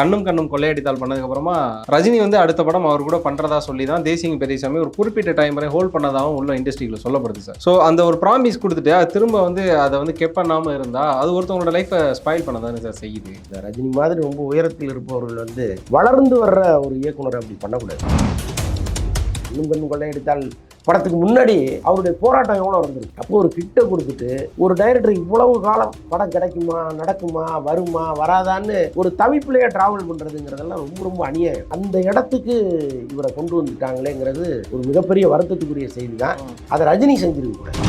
கண்ணும் கண்ணும் கொள்ளையடித்தால் பண்ணதுக்கப்புறமா ரஜினி வந்து அடுத்த படம் அவர் கூட பண்ணுறதா சொல்லி தான் தேசிங் பெரியசாமி ஒரு குறிப்பிட்ட டைம் வரை ஹோல்ட் பண்ணதாகவும் உள்ள இண்டஸ்ட்ரியில் சொல்லப்படுது சார் ஸோ அந்த ஒரு ப்ராமிஸ் கொடுத்துட்டு அது திரும்ப வந்து அதை வந்து கெப் பண்ணாமல் இருந்தால் அது ஒருத்தவங்களோட லைஃப்பை ஸ்பாயில் பண்ணதானே சார் செய்யுது. ரஜினி மாதிரி ரொம்ப உயரத்தில் இருப்பவர்கள் வந்து வளர்ந்து வர்ற ஒரு இயக்குனர் அப்படி பண்ணக்கூடாது. இன்னும் கண்ணு கொள்ளையடித்தால் படத்துக்கு முன்னாடி அவருடைய போராட்டம் எவ்வளோ இருந்திருக்கு அப்போ ஒரு கிட்ட கொடுத்துட்டு ஒரு டைரக்டர் இவ்வளவு காலம் படம் கிடைக்குமா நடக்குமா வருமா வராதான்னு ஒரு தவிப்புலையே டிராவல் பண்ணுறதுங்கிறதெல்லாம் ரொம்ப ரொம்ப அநியாயம். அந்த இடத்துக்கு இவரை கொண்டு வந்துட்டாங்களேங்கிறது ஒரு மிகப்பெரிய வருத்தத்துக்குரிய செய்தி தான் அதை ரஜினி செஞ்சிருக்க கூடாது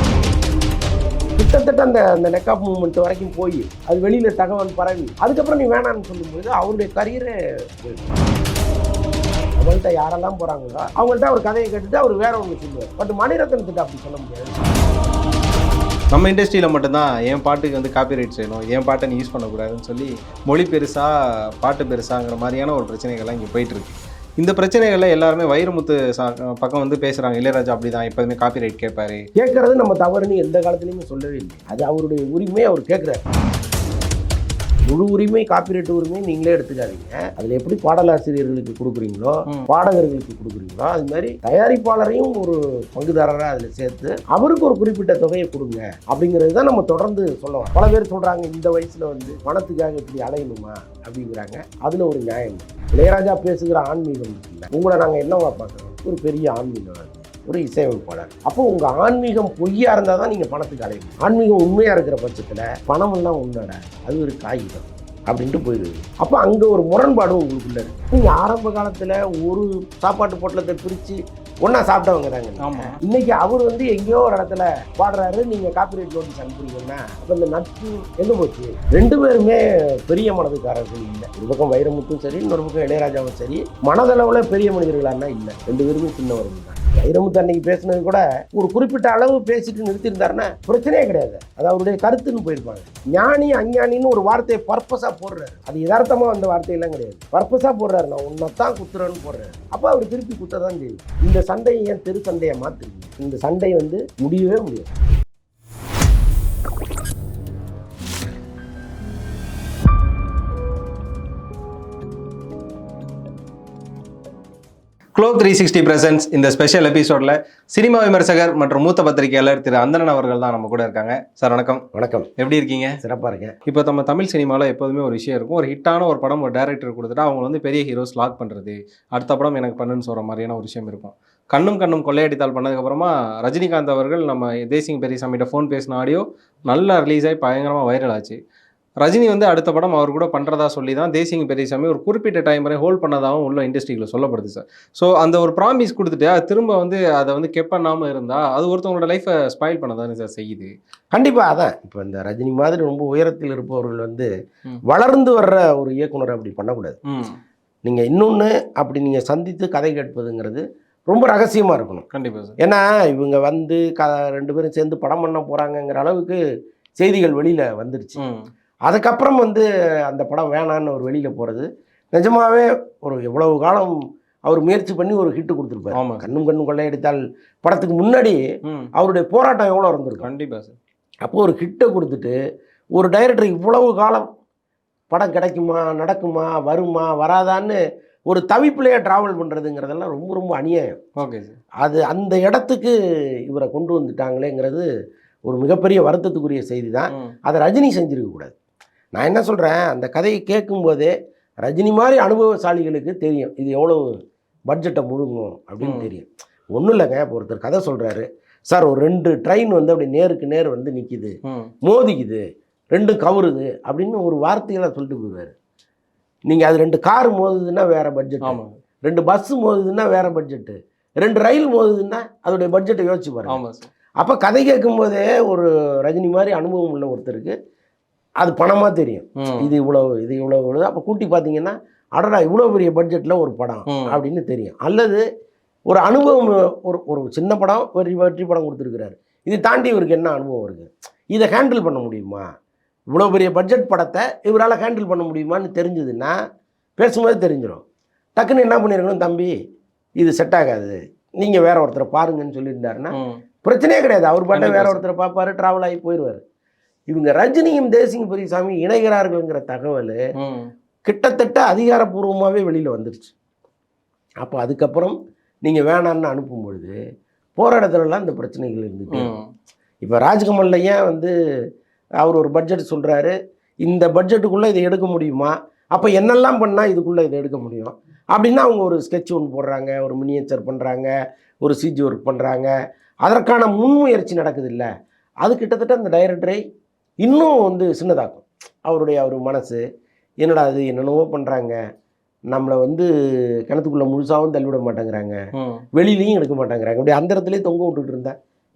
கிட்டத்தட்ட அந்த அந்த நெக்காப் மூமெண்ட் வரைக்கும் போய் அது வெளியில் தகவல் பரவி அதுக்கப்புறம் நீ வேணான்னு சொல்லும்போது அவருடைய கரியரே போயிடும் அவங்கள்ட்ட யாரெல்லாம் போறாங்களோ அவங்கள்ட்ட அவர் கதையை கேட்டுட்டு அவர் வேற ஒன்று சொல்லுவார். பட் மணிரத்னத்திட்ட அப்படி சொல்ல முடியாது. நம்ம இண்டஸ்ட்ரியில் மட்டும்தான் என் பாட்டுக்கு வந்து காப்பிரைட் செய்யணும் என் பாட்டை நீ யூஸ் பண்ணக்கூடாதுன்னு சொல்லி மொழி பெருசா பாட்டு பெருசாங்கிற மாதிரியான ஒரு பிரச்சனைகள்லாம் இங்கே போயிட்டு இருக்கு இந்த பிரச்சனைகள்ல எல்லாருமே வைரமுத்து பக்கம் வந்து பேசுறாங்க இளையராஜா அப்படிதான் எப்போதுமே காப்பிரைட் கேட்பாரு. கேட்கறது நம்ம தவறுன்னு எந்த காலத்துலையுமே சொல்லவே இல்லை. அது அவருடைய உரிமை அவர் கேட்குறாரு. முழு உரிமை காப்பிரைட் உரிமை நீங்களே எடுத்துக்காதீங்க. அதில் எப்படி பாடலாசிரியர்களுக்கு கொடுக்குறீங்களோ. பாடகர்களுக்கு கொடுக்குறீங்களோ அது மாதிரி தயாரிப்பாளரையும் ஒரு பங்குதாரராக அதில் சேர்த்து அவருக்கு ஒரு குறிப்பிட்ட தொகையை கொடுங்க அப்படிங்கிறது தான் நம்ம தொடர்ந்து சொல்லலாம் பல பேர் சொல்கிறாங்க இந்த வயசில் வந்து பணத்துக்காக இப்படி அலையணுமா அப்படிங்கிறாங்க. அதில் ஒரு நியாயம். இளையராஜா பேசுகிற ஆன்மீகம் இருக்குல்ல உங்களை நாங்கள் என்னவா பார்க்குறோம்? ஒரு பெரிய ஆன்மீகம் ஒரு இசையமைப்பாளர். அப்போ உங்கள் ஆன்மீகம் பொய்யா இருந்தால் தான் நீங்கள் பணத்துக்கு அலையணும். ஆன்மீகம் உண்மையாக இருக்கிற பட்சத்தில் பணம் எல்லாம் உன்னோட அது ஒரு காகிதம் அப்படின்ட்டு போயிடுது. அப்போ அங்கே ஒரு முரண்பாடு உங்களுக்குள்ள இருக்கு. நீங்கள் ஆரம்ப காலத்தில் ஒரு சாப்பாட்டு பொட்டலத்தை பிரித்து ஒன்றா சாப்பிட்டவங்க தாங்க ஆமா. இன்னைக்கு அவர் வந்து எங்கேயோ ஒரு இடத்துல பாடுறாரு நீங்க காப்பிரைட் நோட்டீஸ் அனுப்புறீங்கன்னா அப்ப இந்த நட்பு எங்க போச்சு? ரெண்டு பேருமே பெரிய மனதுக்காரர்கள் இல்லை. ஒரு பக்கம் வைரமுத்தும் சரி இன்னொரு பக்கம் இளையராஜாவும் சரி. மனதளவுல பெரிய மனிதர்களானா இல்லை. ரெண்டு பேருமே சின்னவர்கள் தான். வைரமுத்து அன்னைக்கு பேசினது கூட ஒரு குறிப்பிட்ட அளவு பேசிட்டு நிறுத்தியிருந்தாருன்னா பிரச்சனையே கிடையாது. அது அவருடைய கருத்துன்னு போயிருப்பாங்க. ஞானி அஞ்ஞானின்னு ஒரு வார்த்தையை பர்பஸா போடுறாரு. அது யதார்த்தமா வந்த வார்த்தையெல்லாம் கிடையாது. பர்பஸா போடுறாரு. நான் உன்னைத்தான் குத்துறேன்னு போடுறாரு. அப்போ அவர் திருப்பி குத்த தான் செய்யும். இந்த சண்டையை ஏன் தெரு சண்டையை மாத்துறீங்க? இந்த சண்டை வந்து முடியவே முடியாது. க்ளோ த்ரீ சிக்ஸ்டி பிரசன்ஸ் இந்த ஸ்பெஷல் எபிசோட்ல சினிமா விமர்சகர் மற்றும் மூத்த பத்திரிகையாளர் திரு அந்தணன் அவர்கள் தான் நம்ம கூட இருக்காங்க. சார் வணக்கம். வணக்கம். எப்படி இருக்கீங்க? சிறப்பா இருக்கேன். இப்போ நம்ம தமிழ் சினிமாவில் எப்போதுமே ஒரு விஷயம் இருக்கும். ஒரு ஹிட்டான ஒரு படம் ஒரு டேரக்டர் கொடுத்துட்டா அவங்க வந்து பெரிய ஹீரோஸ் லாக் பண்ணுறது அடுத்த படம் எனக்கு பண்ணுன்னு சொல்கிற மாதிரியான ஒரு விஷயம் இருக்கும். கண்ணும் கண்ணும் கொள்ளையடித்தால் பண்ணதுக்கப்புறமா ரஜினிகாந்த் அவர்கள் நம்ம தேசிங் பெரியசாமிகிட்ட ஃபோன் பேசின ஆடியோ நல்லா ரிலீஸ் ஆகி பயங்கரமாக வைரல் ஆச்சு. ரஜினி வந்து அடுத்த படம் அவர் கூட பண்ணுறதா சொல்லி தான் தேசிங் பெரியசாமி ஒரு குறிப்பிட்ட டைம் வரை ஹோல்ட் பண்ணதாகவும் உள்ள இண்டஸ்ட்ரியில் சொல்லப்படுது சார் ஸோ அந்த ஒரு ப்ராமிஸ் கொடுத்துட்டு அது திரும்ப வந்து அதை வந்து கெப் பண்ணாமல் இருந்தால் அது ஒருத்தவங்களோட லைஃப்பை ஸ்பாயில் பண்ணதானே சார் செய்யுது? கண்டிப்பா அதான். இப்போ இந்த ரஜினி மாதிரி ரொம்ப உயரத்தில் இருப்பவர்கள் வந்து. வளர்ந்து வர்ற ஒரு இயக்குனர் அப்படி பண்ணக்கூடாது. ம். நீங்க இன்னொன்று அப்படி நீங்க சந்தித்து கதை கேட்பதுங்கிறது ரொம்ப ரகசியமா இருக்கணும். கண்டிப்பாக சார் ஏன்னா இவங்க வந்து க ரெண்டு பேரும் சேர்ந்து படம் பண்ண போறாங்கங்கிற அளவுக்கு செய்திகள் வெளியில வந்துருச்சு. அதுக்கப்புறம் வந்து அந்த படம் வேணான்னு ஒரு வெளியில போறது. நிஜமாவே ஒரு எவ்வளவு காலம் அவர் முயற்சி பண்ணி ஒரு ஹிட் கொடுத்துருப்பாரு. ஆமாம் கண்ணும் கண்ணும் கொள்ளையடித்தால் படத்துக்கு முன்னாடி அவருடைய போராட்டம் எவ்வளோ இருந்திருக்கும்? கண்டிப்பாக சார் அப்போ ஒரு ஹிட்டை கொடுத்துட்டு ஒரு டைரக்டர் இவ்வளவு காலம் படம் கிடைக்குமா நடக்குமா வருமா வராதான்னு ஒரு தவிப்பிலேயே டிராவல் பண்ணுறதுங்கிறதெல்லாம் ரொம்ப ரொம்ப அநியாயம். ஓகே சார் அது அந்த இடத்துக்கு இவரை கொண்டு வந்துட்டாங்களேங்கிறது ஒரு மிகப்பெரிய வருத்தத்துக்குரிய செய்தி தான் அதை ரஜினி செஞ்சிருக்க கூடாது. நான் என்ன சொல்கிறேன் அந்த கதையை கேட்கும்போதே ரஜினி மாதிரி அனுபவசாலிகளுக்கு தெரியும். இது எவ்வளவு பட்ஜெட்டை முழுங்கும் அப்படின்னு. தெரியும். ஒன்றும் இல்லைங்க. இப்போ ஒருத்தர் கதை சொல்கிறாரு சார் ஒரு ரெண்டு ட்ரெயின் வந்து அப்படி நேருக்கு நேர் வந்து நிற்கிது மோதிக்குது. ரெண்டும் கவுருது அப்படின்னு ஒரு வார்த்தைகளை சொல்லிட்டு போயிடுவாரு. நீங்கள் அது ரெண்டு கார் மோதுதுன்னா வேற பட்ஜெட் ரெண்டு பஸ் மோதுதுன்னா வேற பட்ஜெட்டு ரெண்டு ரயில் மோதுதுன்னா அதோடைய பட்ஜெட்டை யோசிச்சு பாருங்க. அப்போ கதை கேட்கும்போதே ஒரு ரஜினி மாதிரி அனுபவம் உள்ள ஒருத்தருக்கு அது பணமாக தெரியும். இது இவ்வளோ இது இவ்வளோ இவ்வளோ அப்போ கூட்டி பார்த்தீங்கன்னா அடடா இவ்வளோ பெரிய பட்ஜெட்டில் ஒரு படம். அப்படின்னு தெரியும். அல்லது ஒரு அனுபவம் ஒரு ஒரு சின்ன படம் ஒரு வெற்றி படம் கொடுத்துருக்கிறாரு. இது தாண்டி இவருக்கு என்ன அனுபவம் இருக்குது இதை ஹேண்டில் பண்ண முடியுமா? இவ்வளோ பெரிய பட்ஜெட் படத்தை இவரால் ஹேண்டில் பண்ண முடியுமான்னு தெரிஞ்சதுன்னா பேசும்போது தெரிஞ்சிடும் டக்குன்னு என்ன பண்ணிருக்கணும் தம்பி? இது செட் ஆகாது. நீங்கள் வேற ஒருத்தரை பாருங்கன்னு சொல்லியிருந்தாருன்னா பிரச்சனையே கிடையாது. அவர் பாட்டை வேற. ஒருத்தரை பார்ப்பாரு டிராவல் ஆகி போயிடுவார் இவங்க ரஜினியும் தேசிங் பெரியசாமி இணைகிறார்கள்ங்கிற தகவல் கிட்டத்தட்ட அதிகாரப்பூர்வமாகவே வெளியில் வந்துருச்சு. அப்போ அதுக்கப்புறம் நீங்கள் வேணான்னு அனுப்பும் பொழுது போகிற இடத்துலலாம் இந்த பிரச்சனைகள் இருந்துட்டு ம். இப்போ ராஜ்கமலில் ஏன் வந்து அவர் ஒரு பட்ஜெட் சொல்கிறாரு இந்த பட்ஜெட்டுக்குள்ளே இதை எடுக்க முடியுமா? அப்போ என்னெல்லாம் பண்ணால் இதுக்குள்ளே இதை எடுக்க முடியும்? அப்படின்னா அவங்க ஒரு ஸ்கெட்ச் ஒன்று போடுறாங்க ஒரு மினியேச்சர் பண்ணுறாங்க ஒரு சிஜி ஒர்க் பண்ணுறாங்க அதற்கான முன்முயற்சி நடக்குது இல்லை? அது கிட்டத்தட்ட அந்த டைரக்டரை இன்னும் வந்து சின்னதாக்கும். அவருடைய அவர் மனசு என்னடா அது என்னென்னவோ பண்ணுறாங்க நம்மளை வந்து கிணத்துக்குள்ளே முழுசாகவும் தள்ளிவிட மாட்டேங்கிறாங்க. வெளியிலையும் எடுக்க மாட்டேங்கிறாங்க. அப்படி அந்த இடத்துலயே தொங்க விட்டுட்டு இருந்தா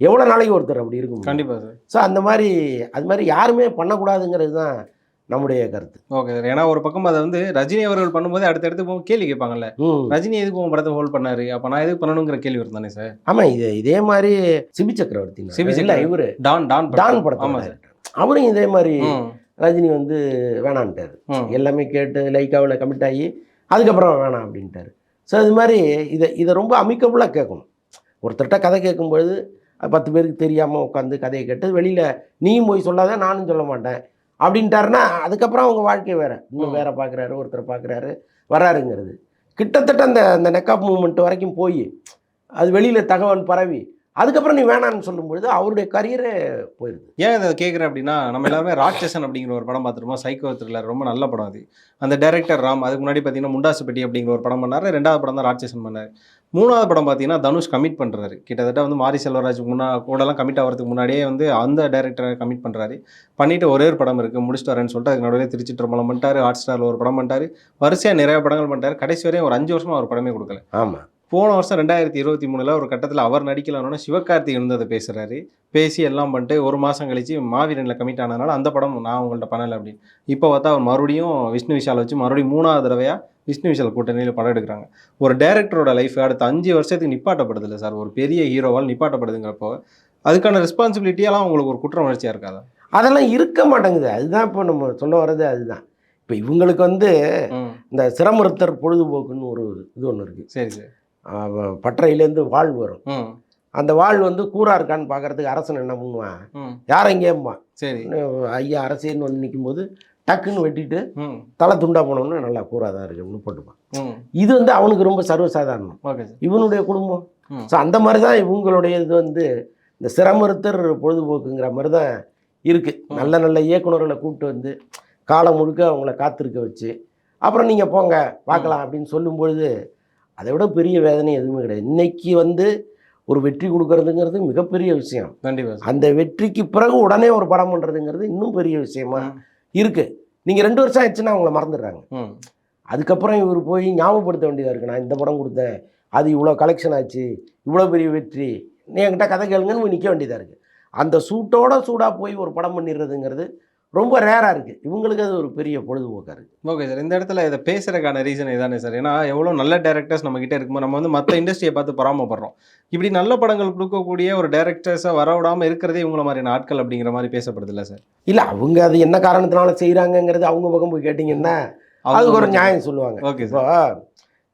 எவ்வளோ நாளைக்கு ஒருத்தர் அப்படி இருக்கும் கண்டிப்பா சார். ஸோ அந்த மாதிரி அது மாதிரி யாருமே பண்ணக்கூடாதுங்கிறது தான் நம்முடைய கருத்து. Okay sir. ஏன்னா ஒரு பக்கம் அதை வந்து ரஜினி அவர்கள் பண்ணும்போது அடுத்தடுத்து போகும் கேள்வி கேட்பாங்கல்ல. ரஜினி எதுக்கு உன் படத்தை ஹோல்ட் பண்ணாரு? அப்ப நான் எதுக்கு பண்ணணுங்கிற கேள்வி வரும் தானே சார்? ஆமாம் இது இதே மாதிரி சிபி சக்கரவர்த்தி சிபி இல்லை. இவரு. டான் டான் டான் ஆமா படத்தில் சார். அவரும் இதே மாதிரி ரஜினி வந்து வேணான்ட்டார். எல்லாமே கேட்டு லைக்காவில் கமிட் ஆகி அதுக்கப்புறம் வேணாம் அப்படின்ட்டாரு. ஸோ இது மாதிரி இதை இதை ரொம்ப அமிக்கபுளாக கேட்கணும். ஒருத்தர்கிட்ட கதை கேட்கும்பொழுது பத்து பேருக்கு தெரியாமல் உட்காந்து கதையை கேட்டு வெளியில் நீயும் போய் சொல்லாத நானும் சொல்ல மாட்டேன் அப்படின்ட்டாருன்னா அதுக்கப்புறம் அவங்க வாழ்க்கை வேற. இன்னும். வேற பார்க்குறாரு ஒருத்தர் பார்க்குறாரு வராருங்கிறது. கிட்டத்தட்ட அந்த அந்த நெக்காப் மூமெண்ட் வரைக்கும் போய் அது வெளியில் தகவல் பரவி அதுக்கப்புறம் நீ வேணான்னு சொல்லும்பொழுது அவருடைய கரியரே போயிடுது ஏன் இதை கேட்குறேன் அப்படின்னா நம்ம எல்லாருமே ராட்சசன் அப்படிங்கிற ஒரு படம் பார்த்துருப்போம். சைக்கோ த்ரில்லர் ரொம்ப நல்ல படம் அது. அந்த டைரக்டர் ராம் அதுக்கு முன்னாடி பார்த்தீங்கன்னா முண்டாசுப்பட்டி அப்படிங்கிற ஒரு படம் பண்ணாரு. ரெண்டாவது படம் தான் ராட்சசன் பண்ணாரு. மூணாவது படம் பார்த்தீங்கன்னா தனுஷ் கமிட் பண்ணுறாரு கிட்டத்தட்ட வந்து மாரி செல்வராஜ் முன்னா கூடலாம் கமிட் ஆகிறதுக்கு முன்னாடியே வந்து அந்த டைரக்டரை கமிட் பண்ணுறாரு பண்ணிட்டு ஒரே ஒரு படம் இருக்குது முடிச்சுட்டு வரேன்னு சொல்லிட்டு அதுக்கு நடுவில் திருச்சிற்றம்பலம் பண்ணிட்டாரு. ஹாட் ஸ்டாரில் ஒரு படம் பண்ணிட்டாரு. வரிசையாக நிறைய படங்கள் பண்ணிட்டாரு. கடைசி வரையும் ஒரு அஞ்சு வருஷமா ஒரு படமே கொடுக்கல. ஆமாம் போன வருஷம் ரெண்டாயிரத்தி இருபத்தி மூணுல ஒரு கட்டத்தில் அவர் நடிக்கலன்னு சிவகார்த்திக் வந்து அதை பேசுறாரு. பேசி எல்லாம் பண்ணிட்டு ஒரு மாதம் கழிச்சு மாவீரனில் கமிட் ஆனதுனால அந்த படம் நான் உங்கள்ட்ட பண்ணலை அப்படின்னு. இப்போ பார்த்தா அவர் மறுபடியும் விஷ்ணு விஷால் வச்சு மறுபடியும் மூணாவது தடவையா விஷ்ணு விஷால் கூட்டணியில் படம் எடுக்கிறாங்க. ஒரு டேரக்டரோட லைஃப் அடுத்த அஞ்சு வருஷத்துக்கு நிப்பாட்டப்படுது இல்லை சார் ஒரு பெரிய ஹீரோவால் நிப்பாட்டப்படுதுங்கிறப்போ அதுக்கான ரெஸ்பான்சிபிலிட்டியெல்லாம் உங்களுக்கு ஒரு குற்ற உணர்ச்சியாக இருக்காதா? அதெல்லாம் இருக்க மாட்டேங்குது. அதுதான் இப்போ நம்ம சொல்ல வர்றது அதுதான். இப்போ இவங்களுக்கு வந்து இந்த சிரமறுத்தர் பொழுதுபோக்குன்னு ஒரு இது ஒன்று இருக்குது சரி சார். பட்டறையிலேருந்து வாழ் வரும். அந்த வாழ் வந்து கூரா இருக்கான்னு பார்க்கறதுக்கு அரசன் என்ன பண்ணுவான்? ம். யார் எங்கேம்மா சரி. ஐயா அரசேன்னு வந்து நிக்கும்போது டக்குன்னு வெட்டிட்டு தலை துண்டா போனோம்னா நல்லா கூரா தான் இருக்குன்னு போட்டுப்பான். இது வந்து அவனுக்கு ரொம்ப சர்வசாதாரணம். இவனுடைய குடும்பம். ஸோ அந்த மாதிரி தான் இவங்களுடைய இது வந்து இந்த சிரமறுத்தர் பொழுதுபோக்குங்கிற மாதிரி தான் இருக்குது. நல்ல நல்ல இயக்குனர்களை கூப்பிட்டு வந்து காலம் முழுக்க அவங்கள காத்திருக்க வச்சு அப்புறம் நீங்கள் போங்க பார்க்கலாம் அப்படின்னு சொல்லும்பொழுது அதை விட பெரிய வேதனை எதுவுமே கிடையாது. இன்னைக்கு வந்து ஒரு வெற்றி கொடுக்கறதுங்கிறது மிகப்பெரிய விஷயம். கண்டிப்பாக அந்த வெற்றிக்கு பிறகு உடனே ஒரு படம் பண்ணுறதுங்கிறது இன்னும் பெரிய விஷயமா ம். இருக்கு. நீங்கள் ரெண்டு வருஷம் ஆயிடுச்சுன்னா அவங்கள மறந்துடுறாங்க. அதுக்கப்புறம் இவர் போய் ஞாபகப்படுத்த வேண்டியதாக இருக்கு. நான் இந்த படம் கொடுத்தேன். அது இவ்வளோ கலெக்ஷன் ஆச்சு. இவ்வளோ பெரிய வெற்றி. நீ என்கிட்ட கதை கேளுங்கன்னு போய் நிற்க வேண்டியதாக இருக்குது அந்த சூட்டோட சூடாக போய் ஒரு படம் பண்ணிடுறதுங்கிறது ரொம்ப ரேராக இருக்குது இவங்களுக்கு அது ஒரு பெரிய பொழுதுபோக்காக இருக்குது ஓகே சார். இந்த இடத்துல இதை பேசுறதுக்கான ரீசன் இதானே சார்? ஏன்னா எவ்வளோ நல்ல டேரக்டர்ஸ் நம்ம கிட்ட இருக்கும்போது நம்ம வந்து மற்ற இண்டஸ்ட்ரியை பார்த்து பொறாமப்படுறோம். இப்படி நல்ல படங்கள் கொடுக்கக்கூடிய ஒரு டேரக்டர்ஸை வரவிடாமல் இருக்கிறதே இவங்கள மாதிரியான ஆட்கள் அப்படிங்கிற மாதிரி பேசப்படுது இல்லை சார்? இல்லை அவங்க அது என்ன காரணத்தினால செய்கிறாங்கங்கிறது அவங்க பக்கம் போய் கேட்டிங்கன்னா அதுக்கு ஒரு நியாயம் சொல்லுவாங்க. ஓகே இப்போ சார்.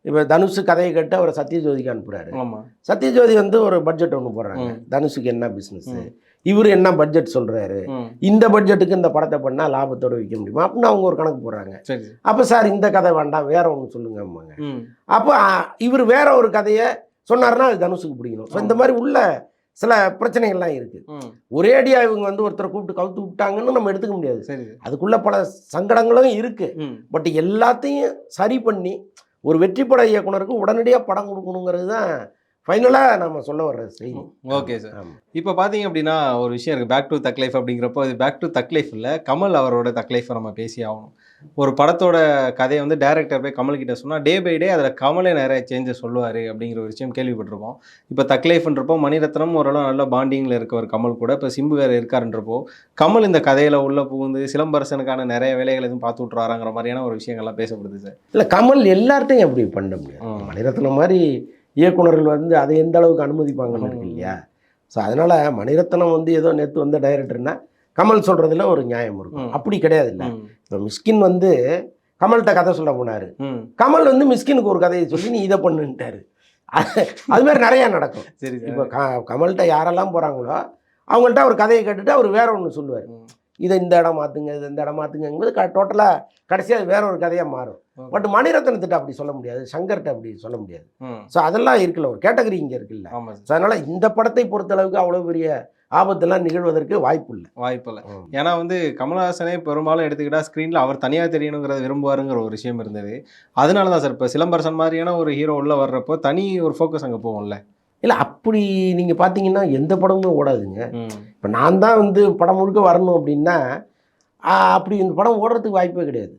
இப்போ தனுஷ் கதையை கேட்டு அவரை சத்யஜோதிக்கு அனுப்புகிறாரு ஆமாம் சத்யஜோதி வந்து ஒரு பட்ஜெட் ஒன்று போடுறாங்க. தனுஷுக்கு என்ன பிஸ்னஸ் ம். இவர் என்ன பட்ஜெட் சொல்கிறாரு ம். இந்த பட்ஜெட்டுக்கு இந்த படத்தை பண்ணால் லாபத்தோட விற்க முடியுமா? அப்படின்னு அவங்க ஒரு கணக்கு போடுறாங்க. அப்போ சார் இந்த கதை வேண்டாம் வேற ஒன்று சொல்லுங்கம்மாங்க. ம். அப்போ இவர் வேற ஒரு கதையை சொன்னாருன்னா அது தனுஷுக்கு பிடிக்கணும். ஸோ இந்த மாதிரி உள்ள சில பிரச்சனைகள்லாம் இருக்குது ம். ஒரே அடியா இவங்க வந்து ஒருத்தரை கூப்பிட்டு கவுத்து விட்டாங்கன்னு நம்ம எடுத்துக்க முடியாது. அதுக்குள்ள பல சங்கடங்களும் இருக்குது ம். பட் எல்லாத்தையும் சரி பண்ணி ஒரு வெற்றி பட இயக்குனருக்கு உடனடியாக படம் கொடுக்கணுங்கிறது தான் ஃபைனலாக நம்ம சொல்ல வர்ற செய்தி. Okay sir. இப்போ பார்த்தீங்க அப்படின்னா ஒரு விஷயம் இருக்குது பேக் டு தக் லைஃப் அப்படிங்கிறப்போ இது பேக் டு தக் லைஃப் இல்லை கமல் அவரோட தக் லைஃப்பை நம்ம பேசி ஆகணும். ஒரு படத்தோட கதையை வந்து டேரக்டர் போய் கமல் கிட்ட சொன்னால் டே பை டே அதில் கமலே நிறைய சேஞ்சஸ் சொல்லுவார் அப்படிங்கிற ஒரு விஷயம் கேள்விப்பட்டிருப்போம். இப்போ தக் லைஃப்ன்றப்போ மணிரத்னம் ஓரளவு நல்ல பாண்டிங்கில் இருக்கவர் கமல் கூட. இப்போ சிம்பு வேறு இருக்காருன்றப்போ கமல் இந்த கதையில் உள்ள புகுந்து சிலம்பரசனுக்கான நிறைய வேலைகள் எதுவும் பார்த்து விட்றாராங்கிற மாதிரியான ஒரு விஷயங்கள்லாம் பேசப்படுது சார் இல்லை கமல் எல்லார்ட்டையும் அப்படி பண்ண முடியாது. ம். மணிரத்னம் மாதிரி இயக்குனர்கள் வந்து அதை எந்த அளவுக்கு அனுமதிப்பாங்கன்னு இருக்கு இல்லையா ஸோ அதனால் மணிரத்னம் வந்து ஏதோ நேற்று வந்த டைரக்டர்னா கமல் சொல்கிறதுல ஒரு நியாயம் இருக்கும். அப்படி கிடையாது இல்லை இப்போ மிஸ்கின் வந்து கமல்கிட்ட கதை சொல்ல போனார். கமல் வந்து மிஸ்கினுக்கு ஒரு கதையை சொல்லி நீ இதை பண்ணுன்ட்டாரு. அது மாதிரி நிறையா நடக்கும். சரி இப்போ க கமல்கிட்ட யாரெல்லாம் போகிறாங்களோ அவங்கள்ட்ட அவர் கதையை கேட்டுட்டு அவர் வேற ஒன்று சொல்லுவார். இதை இந்த இடம் மாற்றுங்க இது இந்த இடம் மாற்றுங்கிறது க டோட்டலாக கடைசியாக வேற ஒரு கதையாக மாறும். பட் மணிரத்னத்திட்ட அப்படி சொல்ல முடியாது சங்கர்கிட்ட அப்படி சொல்ல முடியாது. ஸோ அதெல்லாம் இருக்குல்ல ஒரு கேட்டகரி இங்கே இருக்குல்ல. ஸோ அதனால் இந்த படத்தை பொறுத்தளவுக்கு அவ்வளோ பெரிய ஆபத்தெல்லாம் நிகழ்வதற்கு வாய்ப்பு இல்லை. வாய்ப்பு இல்லை ஏன்னா வந்து கமலஹாசனே பெரும்பாலும் எடுத்துக்கிட்டா ஸ்க்ரீனில் அவர் தனியாக தெரியணுங்கிறத விரும்புவாருங்கிற ஒரு விஷயம் இருந்தது. அதனால தான் சார் இப்போ சிலம்பரசன் மாதிரியான ஒரு ஹீரோ உள்ள வர்றப்போ தனி ஒரு ஃபோக்கஸ் அங்கே போகும்ல. இல்லை அப்படி நீங்கள் பார்த்தீங்கன்னா எந்த படமும் ஓடாதுங்க. இப்போ நான் தான் வந்து படம் முழுக்க வரணும் அப்படின்னா அப்படி இந்த படம் ஓடுறதுக்கு வாய்ப்பே கிடையாது.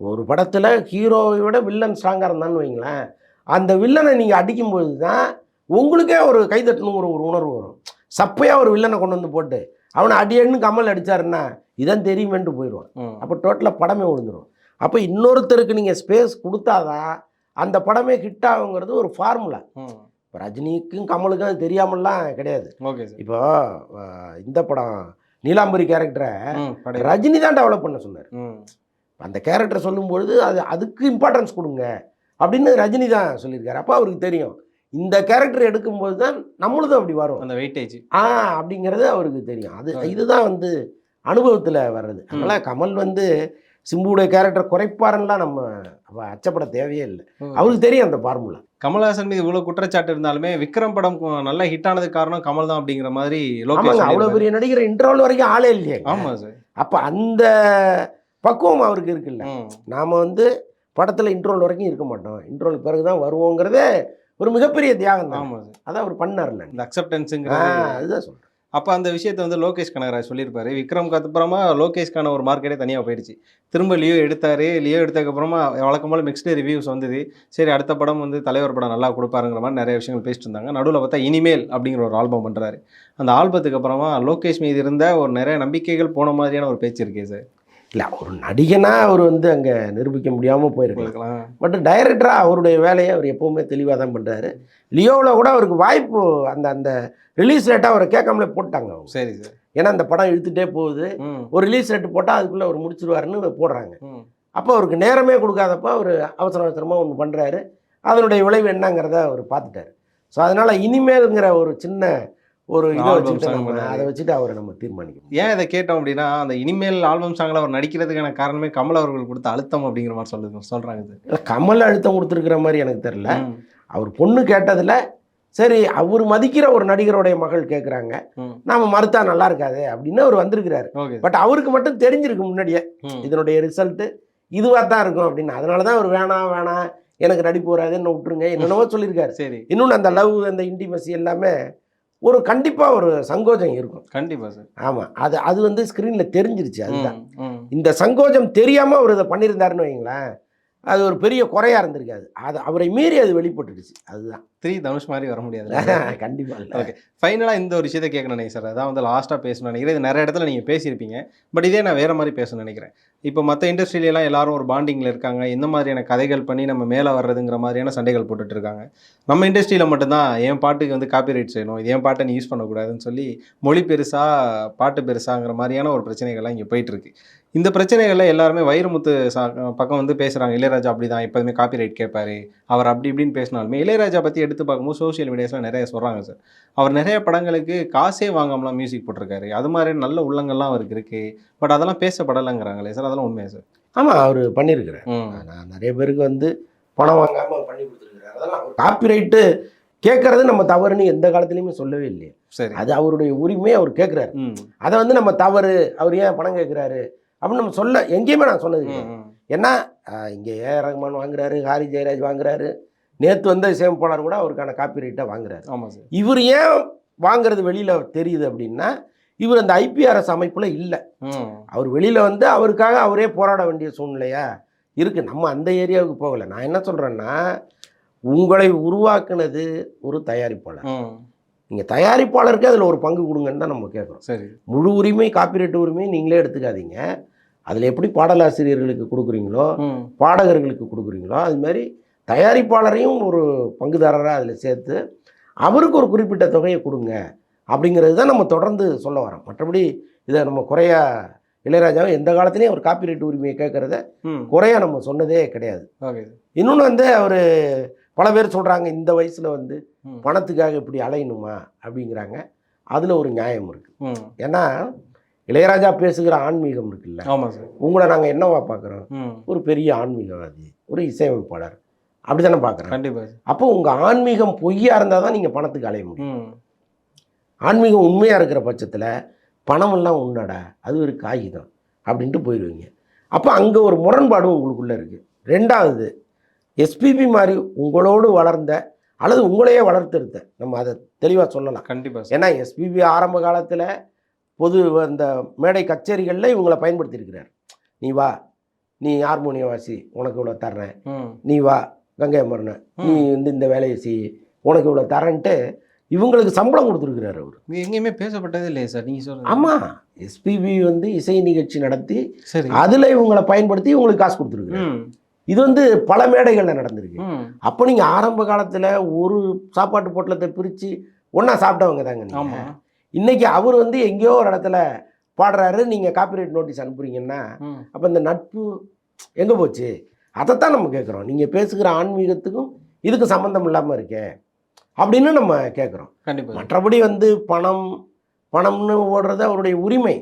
ஒரு படத்தில் ஹீரோவை விட வில்லன் ஸ்ட்ராங்காக இருந்தான்னு வைங்களேன் அந்த வில்லனை நீங்கள் அடிக்கும்போது தான் உங்களுக்கே ஒரு கைதட்டணுங்கிற ஒரு உணர்வு வரும். சப்பையாக ஒரு வில்லனை கொண்டு வந்து போட்டு அவனை அடியன்னு கமல் அடிச்சாருன்னா இதான் தெரியுமேன்ட்டு போயிடுவான். அப்போ டோட்டலாக படமே விழுந்துடும் அப்போ இன்னொருத்தருக்கு நீங்கள் ஸ்பேஸ் கொடுத்தாதான் அந்த படமே ஹிட் ஆகுங்கிறது ஒரு ஃபார்முலா இப்போ ரஜினிக்கும் கமலுக்கும் அது தெரியாமலாம் கிடையாது. ஓகே இப்போ இந்த படம் நீலாம்பரி கேரக்டரை ரஜினி தான் டெவலப் பண்ண சொன்னார். அந்த கேரக்டர் சொல்லும்பொழுது அது அதுக்கு இம்பார்ட்டன்ஸ் கொடுங்க அப்படின்னு ரஜினி தான் சொல்லியிருக்காரு. அப்போ அவருக்கு தெரியும். இந்த கேரக்டர் எடுக்கும்போது தான் நம்மளுதும் அப்படி வரும். அந்த வெயிட்டேஜ் ஆ அப்படிங்கிறது அவருக்கு தெரியும். அது. இதுதான் வந்து அனுபவத்தில் வர்றது. அதனால் கமல் வந்து சிம்புடைய கேரக்டர் குறைப்பாருன்னெலாம் நம்ம அச்சப்பட தேவையே இல்லை. அவருக்கு தெரியும் அந்த ஃபார்முலா கமல்ஹாசன் மீது இவ்வளவு குற்றச்சாட்டு இருந்தாலுமே விக்ரம் படம் நல்லா ஹிட் ஆனதுக்கு காரணம் கமல் தான் அப்படிங்கிற மாதிரி ஆமாங்க லோகேஷ் அவ்வளோ சொல்லியிருப்பாரு. பெரிய நடிகர் இன்டர்வல் வரைக்கும் ஆளே இல்லையே. ஆமா சார் அப்போ அந்த பக்குவம் அவருக்கு இருக்குல்ல. நாம் வந்து படத்தில் இன்ட்ரோல் வரைக்கும் இருக்க மாட்டோம். இன்ட்ரோலுக்கு பிறகு தான் வருவோங்கிறதே ஒரு மிகப்பெரிய தியாகம் தான் ஆமா சார் அதான் அவர் பண்ணார்ல இந்த ஆ அக்செப்டன்ஸுங்கிறது அதுதான் சொல்கிறேன் அப்போ அந்த விஷயத்தை வந்து லோகேஷ் கனகராஜ் சொல்லியிருப்பாரு. விக்ரம்க்கு அப்புறமா லோகேஷ்கான ஒரு மார்க்கெட்டே தனியாக போயிடுச்சு. திரும்ப லியோ எடுத்தாரு. லியோ எடுத்ததுக்கப்புறமா வழக்கம் போல் மிக்ஸ்டு ரிவ்யூஸ் வந்தது. சரி அடுத்த படம் வந்து தலைவர் படம் நல்லா கொடுப்பாருங்கிற மாதிரி நிறைய விஷயங்கள் பேசிட்டு இருந்தாங்க. நடுவில் பார்த்தா இனிமேல் அப்படிங்கிற ஒரு ஆல்பம் பண்ணுறாரு அந்த ஆல்பத்துக்கு அப்புறமா லோகேஷ் மீது இருந்த ஒரு நிறைய நம்பிக்கைகள் போன மாதிரியான ஒரு பேச்சு இருக்கே சார். இல்லை ஒரு நடிகனாக அவர் வந்து அங்கே நிரூபிக்க முடியாமல் போயிருக்கலாம். பட் டைரக்டராக அவருடைய வேலையை அவர் எப்போவுமே தெளிவாக தான் பண்ணுறாரு லியோவில் கூட அவருக்கு வாய்ப்பு அந்த அந்த ரிலீஸ் ரேட்டாக அவரை கேட்காமலே போட்டாங்க அவங்க. சரி சார். ஏன்னா அந்த படம் இழுத்துட்டே போகுது. ஒரு ரிலீஸ் ரேட்டு போட்டால் அதுக்குள்ளே அவர் முடிச்சிருவாருன்னு போடுறாங்க. அப்போ அவருக்கு நேரமே கொடுக்காதப்ப அவர் அவசர அவசரமாக ஒன்று பண்ணுறாரு அதனுடைய விளைவு என்னங்கிறத அவர் பார்த்துட்டாரு. ஸோ அதனால் இனிமேலுங்கிற ஒரு சின்ன ஒரு இதை வச்சுட்டு. அதை வச்சுட்டு அவரை நம்ம தீர்மானிக்கணும். ஏன் இதை கேட்டோம் அப்படின்னா அந்த இனிமேல் ஆல்பம் சாங்கில் அவர் நடிக்கிறதுக்கான காரணமே கமல் அவர்கள் கொடுத்த அழுத்தம் அப்படிங்கிற மாதிரி சொல்லுது சொல்றாங்க சார் இல்லை கமல் அழுத்தம் கொடுத்துருக்கிற மாதிரி எனக்கு தெரில அவர் பொண்ணு கேட்டதில் சரி அவர் மதிக்கிற ஒரு நடிகருடைய மகள் கேட்குறாங்க. நாம மறுத்தா நல்லா இருக்காது அப்படின்னு அவர் வந்திருக்கிறாரு. பட் அவருக்கு மட்டும் தெரிஞ்சிருக்கு முன்னாடியே இதனுடைய ரிசல்ட்டு இதுவாக தான் இருக்கும் அப்படின்னு. அதனால தான் அவர் வேணாம் வேணாம் எனக்கு நடிப்பு வராது என்ன விட்டுருங்க. என்னென்னவோ சொல்லியிருக்காரு. சரி. இன்னொன்று அந்த லவ் அந்த இன்டிமசி எல்லாமே ஒரு கண்டிப்பாக ஒரு சங்கோஜம் இருக்கும். கண்டிப்பா சார். ஆமாம் அது அது வந்து ஸ்க்ரீனில் தெரிஞ்சிருச்சு அதுதான். இந்த சங்கோஜம் தெரியாமல் அவர் இதை பண்ணியிருந்தாருன்னு வைங்களேன் அது ஒரு பெரிய குறையா இருந்திருக்காது. அது அவரை மீறி அது வெளிப்பட்டுடுச்சு. அதுதான். த்ரீ தனுஷ் மாதிரி வர முடியாது கண்டிப்பாக ஓகே ஃபைனலாக இந்த ஒரு விஷயத்தை கேட்கணும் நினைக்கிறேன் சார். அதான் வந்து லாஸ்ட்டாக பேசணும்னு நினைக்கிறேன். இது நிறைய இடத்துல நீங்கள் பேசியிருப்பீங்க. பட் இதே நான் வேறு மாதிரி பேசணும்னு நினைக்கிறேன். இப்போ மற்ற இண்டஸ்ட்ரியிலலாம் எல்லாரும் ஒரு பாண்டிங்கில் இருக்காங்க. இந்த மாதிரியான கதைகள் பண்ணி நம்ம மேலே வர்றதுங்கிற மாதிரியான சண்டைகள் போட்டுட்டு இருக்காங்க. நம்ம இண்டஸ்ட்ரியில் மட்டும்தான் என் பாட்டுக்கு வந்து காப்பிரைட் செய்யணும். இது என் பாட்டை நீ யூஸ் பண்ணக்கூடாதுன்னு சொல்லி மொழி பெருசா பாட்டு பெருசாங்கிற மாதிரியான ஒரு பிரச்சனைகள்லாம் இங்கே போயிட்டு இருக்கு. இந்த பிரச்சனைகளில் எல்லாருமே வைரமுத்து சா பக்கம் வந்து பேசுகிறாங்க இளையராஜா அப்படி தான் எப்போதுமே காப்பிரைட் கேட்பாரு அவர் அப்படி இப்படின்னு பேசினாலுமே இளையராஜா பற்றி எடுத்து பார்க்கும்போது சோஷியல் மீடியாஸில் நிறைய சொல்கிறாங்க சார் அவர் நிறைய படங்களுக்கு காசே வாங்காமலாம் மியூசிக் போட்டிருக்காரு. அது மாதிரி நல்ல உள்ளங்கள்லாம் அவருக்கு இருக்கு. பட் அதெல்லாம் பேசப்படலைங்கிறாங்களே சார் அதெல்லாம் உண்மையா சார் ஆமாம் அவர் பண்ணியிருக்கிறார். ம். நான் நிறைய பேருக்கு வந்து பணம் வாங்காமல் பண்ணி கொடுத்துருக்கிறார். அதெல்லாம் காப்பிரைட்டு கேட்கறது நம்ம தவறுன்னு எந்த காலத்துலையுமே சொல்லவே இல்லையே. சரி. அது அவருடைய உரிமை அவர் கேட்குறாரு. அதை வந்து நம்ம தவறு அவர் ஏன் பணம் கேட்குறாரு? அப்படின்னு நம்ம சொல்ல எங்கேயுமே நான் சொன்னது. ஏன்னா இங்கே ஏ ஆர் ரஹ்மான் வாங்குறாரு ஹாரி ஜெயராஜ் வாங்குறாரு. நேற்று வந்த இசையமைப்பாளர் கூட அவருக்கான காப்பிரைட்டை வாங்குறாரு. ஆமாம் சார். இவர் ஏன் வாங்குறது வெளியில் தெரியுது அப்படின்னா இவர் அந்த ஐபிஆர்எஸ் அமைப்பில் இல்லை. அவர் வெளியில் வந்து அவருக்காக அவரே போராட வேண்டிய சூழ்நிலையா இருக்குது நம்ம அந்த ஏரியாவுக்கு போகலை. நான் என்ன சொல்கிறேன்னா உங்களை உருவாக்குனது ஒரு தயாரிப்பாளர். நீங்கள் தயாரிப்பாளருக்கு அதில் ஒரு பங்கு கொடுங்கன்னு தான் நம்ம கேட்குறோம் சரி. முழு உரிமை காப்பிரைட் உரிமை நீங்களே எடுத்துக்காதீங்க. அதில் எப்படி பாடலாசிரியர்களுக்கு கொடுக்குறீங்களோ பாடகர்களுக்கு கொடுக்குறீங்களோ அது மாதிரி தயாரிப்பாளரையும் ஒரு பங்குதாரராக அதில் சேர்த்து அவருக்கு ஒரு குறிப்பிட்ட தொகையை கொடுங்க அப்படிங்கிறது தான் நம்ம தொடர்ந்து சொல்ல வரோம். மற்றபடி இதை நம்ம குறையா இளையராஜாவை எந்த காலத்துலேயும் அவர் காப்பிரைட் உரிமையை கேட்குறத ம். குறையா நம்ம சொன்னதே கிடையாது. இன்னொன்று வந்து அவர் பல பேர் சொல்கிறாங்க இந்த வயசில் வந்து. பணத்துக்காக இப்படி அலையணுமா அப்படிங்கிறாங்க. அதில் ஒரு நியாயம் இருக்குது ஏன்னா இளையராஜா பேசுகிற ஆன்மீகம் இருக்குல்ல? ஆமாம் சார். உங்களை நாங்கள் என்னவா பார்க்குறோம் ஒரு பெரிய ஆன்மீகவாதி ஒரு இசையமைப்பாளர். அப்படி தானே பார்க்குறோம் கண்டிப்பாக அப்போ உங்கள் ஆன்மீகம் பொய்யா இருந்தால் தான் நீங்கள் பணத்துக்கு அலைய முடியும். ஆன்மீகம் உண்மையாக இருக்கிற பட்சத்தில் பணமெல்லாம் உன்னடா அது ஒரு காகிதம் அப்படின்ட்டு போயிடுவீங்க அப்போ அங்கே ஒரு முரண்பாடும் உங்களுக்குள்ளே இருக்குது ரெண்டாவது எஸ்பிபி மாதிரி உங்களோடு வளர்ந்த அல்லது உங்களையே வளர்த்தெடுத்த நம்ம அதை தெளிவாக சொல்லலாம். கண்டிப்பாக ஏன்னா எஸ்பிபி ஆரம்ப காலத்தில் பொது அந்த மேடை கச்சேரிகளில் இவங்களை பயன்படுத்தியிருக்கிறார். நீ வா நீ ஹார்மோனியம் வாசி உனக்கு இவ்வளோ தர்றேன். நீ வா கங்கை மரணன் நீ வந்து இந்த வேலையை செய் உனக்கு இவ்வளோ தரேன்ட்டு இவங்களுக்கு சம்பளம் கொடுத்துருக்கிறார் அவர். எங்கேயுமே பேசப்பட்டதே இல்லையே சார் நீங்கள் சொல்லுங்கள் ஆமாம் எஸ்பிபி வந்து இசை நிகழ்ச்சி நடத்தி சரி. அதில் இவங்களை பயன்படுத்தி இவங்களுக்கு காசு கொடுத்துருக்குறாரு. இது வந்து பல மேடைகளில் நடந்திருக்கு. அப்போ நீங்கள் ஆரம்ப காலத்தில் ஒரு சாப்பாட்டு பொட்டலத்தை பிரித்து ஒன்றா சாப்பிட்டவங்க தாங்க. ஆமாம் இன்னைக்கு அவர் வந்து எங்கேயோ ஒரு இடத்துல பாடுறாரு நீங்கள் காப்பிரைட் நோட்டீஸ் அனுப்புறீங்கன்னா அப்போ இந்த நட்பு எங்கே போச்சு? அதைத்தான் நம்ம கேட்குறோம் நீங்கள் பேசுகிற ஆன்மீகத்துக்கும் இதுக்கு சம்மந்தம் இல்லாமல் இருக்கே அப்படின்னு நம்ம கேட்குறோம் கண்டிப்பாக மற்றபடி வந்து பணம் பணம்னு ஓடுறது அவருடைய உரிமை.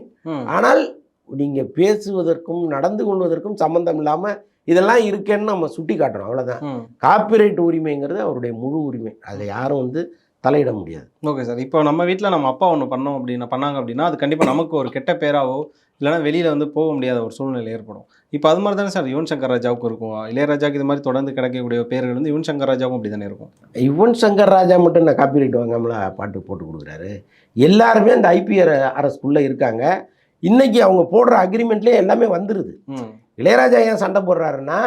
ஆனால் நீங்கள் பேசுவதற்கும் நடந்து கொள்வதற்கும் சம்மந்தம் இல்லாமல் இதெல்லாம் இருக்கேன்னு நம்ம சுட்டி காட்டுறோம் அவ்வளோதான் காப்பிரைட் உரிமைங்கிறது அவருடைய முழு உரிமை. அதில் யாரும் வந்து தலையிட முடியாது. ஓகே சார் இப்போ நம்ம வீட்டில் நம்ம அப்பா ஒன்று பண்ணோம் அப்படின்னா பண்ணாங்க அப்படின்னா அது கண்டிப்பாக நமக்கு ஒரு கெட்ட பேராவோ இல்லைனா வெளியில் வந்து போக முடியாத ஒரு சூழ்நிலை ஏற்படும். இப்போ அது மாதிரி தானே சார் யுவன் சங்கர் ராஜாவுக்கு இருக்கும். இளையராஜாவுக்கு இது மாதிரி தொடர்ந்து கிடைக்கக்கூடிய பேர்கள் வந்து யுவன் சங்கர் ராஜாவும் அப்படி தானே இருக்கும்? யுவன் சங்கர் ராஜா மட்டும் நான் காப்பிரைட் வாங்காமல பாட்டு போட்டு கொடுக்குறாரு? எல்லாருமே அந்த ஐபிஆர் அரசுக்குள்ளே இருக்காங்க. இன்னைக்கு அவங்க போடுற அக்ரிமெண்ட்லேயே எல்லாமே வந்துடுது இளையராஜா ஏன் சண்டை போடுறாருன்னா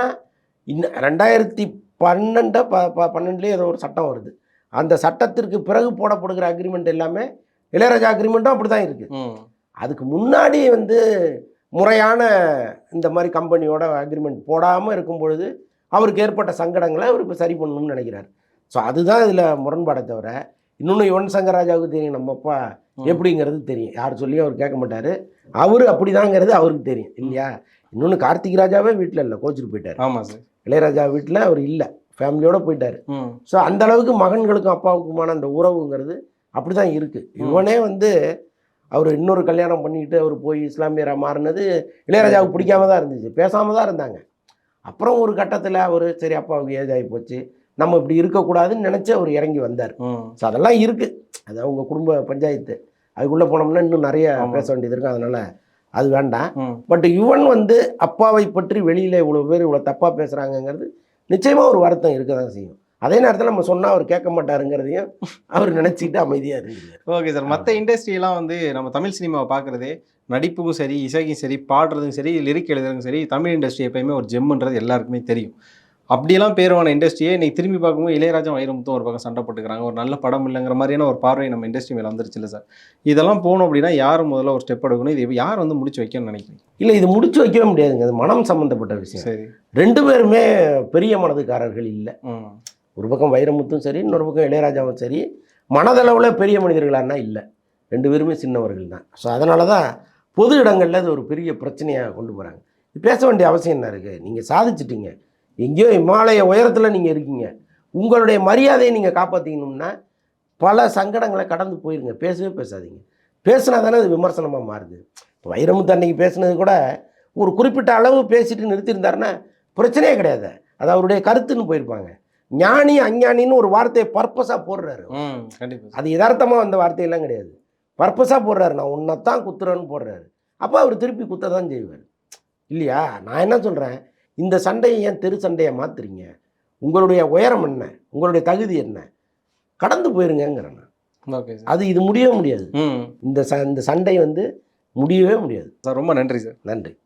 இன்னும் ரெண்டாயிரத்தி பன்னெண்டு ப பன்னெண்டுலேயே ஏதோ ஒரு சட்டம் வருது. அந்த சட்டத்திற்கு பிறகு போடப்படுகிற அக்ரிமெண்ட் எல்லாமே இளையராஜா அக்ரிமெண்ட்டும் அப்படி தான் இருக்குது அதுக்கு முன்னாடி வந்து முறையான இந்த மாதிரி கம்பெனியோட அக்ரிமெண்ட் போடாமல் இருக்கும் பொழுது அவருக்கு ஏற்பட்ட சங்கடங்களை அவர் இப்போ சரி பண்ணணும்னு நினைக்கிறார். ஸோ அதுதான் இதில் முரண்பாடை தவிர இன்னொன்று யுவன் சங்கர் ராஜாவுக்கு தெரியும் நம்ம அப்பா. எப்படிங்கிறது தெரியும். யார் சொல்லியும் அவர் கேட்க மாட்டார். அவர் அப்படிதாங்கிறது அவருக்கு தெரியும் இல்லையா? இன்னொன்று கார்த்திக் ராஜாவே வீட்டில் இல்லை கோச்சிட்டு போயிட்டார். ஆமாம் சார். இளையராஜா வீட்டில் அவர் இல்லை. ஃபேமிலியோட போயிட்டார். ஸோ அந்த அளவுக்கு மகன்களுக்கும் அப்பாவுக்குமான அந்த உறவுங்கிறது அப்படி தான் இருக்குது இவனே வந்து அவர் இன்னொரு கல்யாணம் பண்ணிக்கிட்டு அவர் போய் இஸ்லாமியராக மாறினது இளையராஜாவுக்கு பிடிக்காம தான் இருந்துச்சு. பேசாம தான் இருந்தாங்க. அப்புறம் ஒரு கட்டத்தில் அவர் சரி அப்பாவுக்கு ஏஜ் ஆகி போச்சு. நம்ம இப்படி இருக்கக்கூடாதுன்னு நினச்சி அவர் இறங்கி வந்தார். ஸோ அதெல்லாம் இருக்குது அது அவங்க குடும்ப பஞ்சாயத்து. அதுக்குள்ளே போனோம்னா இன்னும் நிறைய. பேச வேண்டியது இருக்கும் அதனால் அது வேண்டாம். பட் யுவன் வந்து அப்பாவை பற்றி வெளியில் இவ்வளோ பேர் இவ்வளோ தப்பாக பேசுகிறாங்கங்கிறது நிச்சயமாக ஒரு வருத்தம் இருக்க தான் செய்யும். அதே நேரத்தில் நம்ம சொன்னால் அவர் கேட்க மாட்டாருங்கிறதையும் அவர் நினச்சிக்கிட்டு அமைதியாக இருந்துருக்காரு ஓகே சார். மற்ற இண்டஸ்ட்ரியெல்லாம் வந்து நம்ம தமிழ் சினிமாவை பார்க்குறதே நடிப்புக்கும் சரி இசைக்கும் சரி பாடுறதுக்கும் சரி லிரிக் எழுதுறதுக்கும் சரி தமிழ் இண்டஸ்ட்ரி எப்பயுமே ஒரு ஜெம்முன்றது எல்லாருக்குமே தெரியும். அப்படியெல்லாம் பேருவான இண்டஸ்ட்ரியே இன்னைக்கு திரும்பி பார்க்கும்போது இளையராஜா வைரமுத்தும் ஒரு பக்கம் சண்டை போட்டுக்கிறாங்க. ஒரு நல்ல படம் இல்லைங்கிற மாதிரியான ஒரு பார்வை நம்ம இண்டஸ்ட்ரி மேலே வந்துருச்சு இல்லை சார் இதெல்லாம் போகணும் அப்படின்னா யார் முதல்ல ஒரு ஸ்டெப் எடுக்கணும்? இது யார் வந்து முடிச்சு வைக்கணும்னு நினைக்கிறீங்க? இல்லை இது முடிச்சு வைக்கவே முடியாதுங்க. அது மனம் சம்மந்தப்பட்ட விஷயம். சரி. ரெண்டு பேருமே பெரிய மனதுக்காரர்கள் இல்லை. ஒரு பக்கம் வைரமுத்தும் சரி இன்னொரு பக்கம் இளையராஜாவும் சரி. மனதளவில் பெரிய மனிதர்களானா இல்லை. ரெண்டு பேருமே சின்னவர்கள் தான். ஸோ அதனால தான் பொது இடங்களில் இது ஒரு பெரிய பிரச்சனையாக கொண்டு போகிறாங்க பேச வேண்டிய அவசியம் என்ன இருக்குது நீங்கள் சாதிச்சிட்டீங்க. எங்கேயோ இமாலய உயரத்தில் நீங்கள் இருக்கீங்க. உங்களுடைய மரியாதையை நீங்கள் காப்பாற்றிக்கணும்னா பல சங்கடங்களை கடந்து போயிருங்க. பேசவே பேசாதீங்க. பேசினா தானே அது விமர்சனமாக மாறுது. இப்போ வைரமுத்து அன்னைக்கு பேசுனது கூட ஒரு குறிப்பிட்ட அளவு பேசிட்டு நிறுத்தியிருந்தாருன்னா பிரச்சனையே கிடையாது. அது அவருடைய கருத்துன்னு போயிருப்பாங்க. ஞானி அஞ்ஞானின்னு ஒரு வார்த்தையை பர்பஸாக போடுறாரு அது யதார்த்தமாக வந்த வார்த்தையெல்லாம் கிடையாது. பர்பஸாக போடுறாரு. நான் உன்னைத்தான் குத்துறேன்னு போடுறாரு. அப்போ அவர் திருப்பி குத்த தான் செய்வார். இல்லையா? நான் என்ன சொல்கிறேன் இந்த சண்டையை ஏன் தெரு சண்டையை மாத்துறீங்க? உங்களுடைய உயரம் என்ன? உங்களுடைய தகுதி என்ன? கடந்து சார். அது இது முடியவே முடியாது. இந்த ச இந்த சண்டை வந்து முடியவே முடியாது. சார் ரொம்ப நன்றி சார். நன்றி.